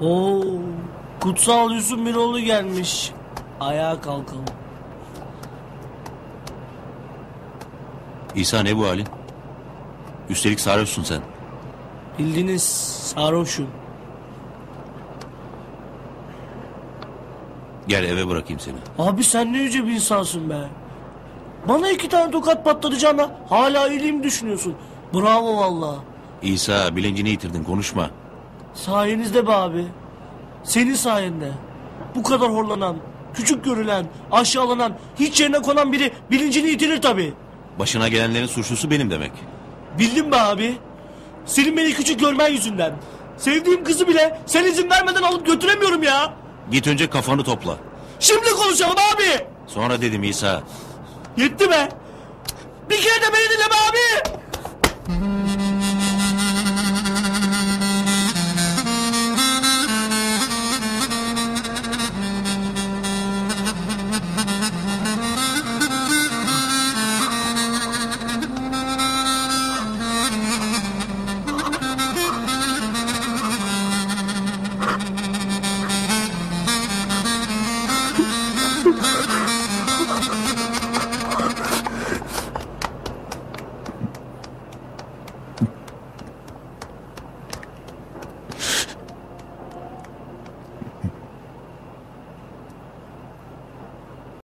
Oo, kutsal Yusuf Miroğlu gelmiş. Ayağa kalkalım. İsa ne bu halin? Üstelik sarhoşsun sen. Bildiğiniz sarhoşum. Gel eve bırakayım seni. Abi sen ne yüce bir insansın be. Bana iki tane tokat patlatacağına hala iyiliğimi düşünüyorsun. Bravo valla. İsa bilincini yitirdin konuşma. Sayenizde be abi. Senin sayende. Bu kadar horlanan, küçük görülen, aşağılanan, hiç yerine konan biri bilincini yitirir tabii. Başına gelenlerin suçlusu benim demek. Bildim be abi. Senin beni küçük görmen yüzünden. Sevdiğim kızı bile sen izin vermeden alıp götüremiyorum ya. Git önce kafanı topla. Şimdi konuşalım abi. Sonra dedim İsa. Yetti be. Bir kere de beni dinle be abi.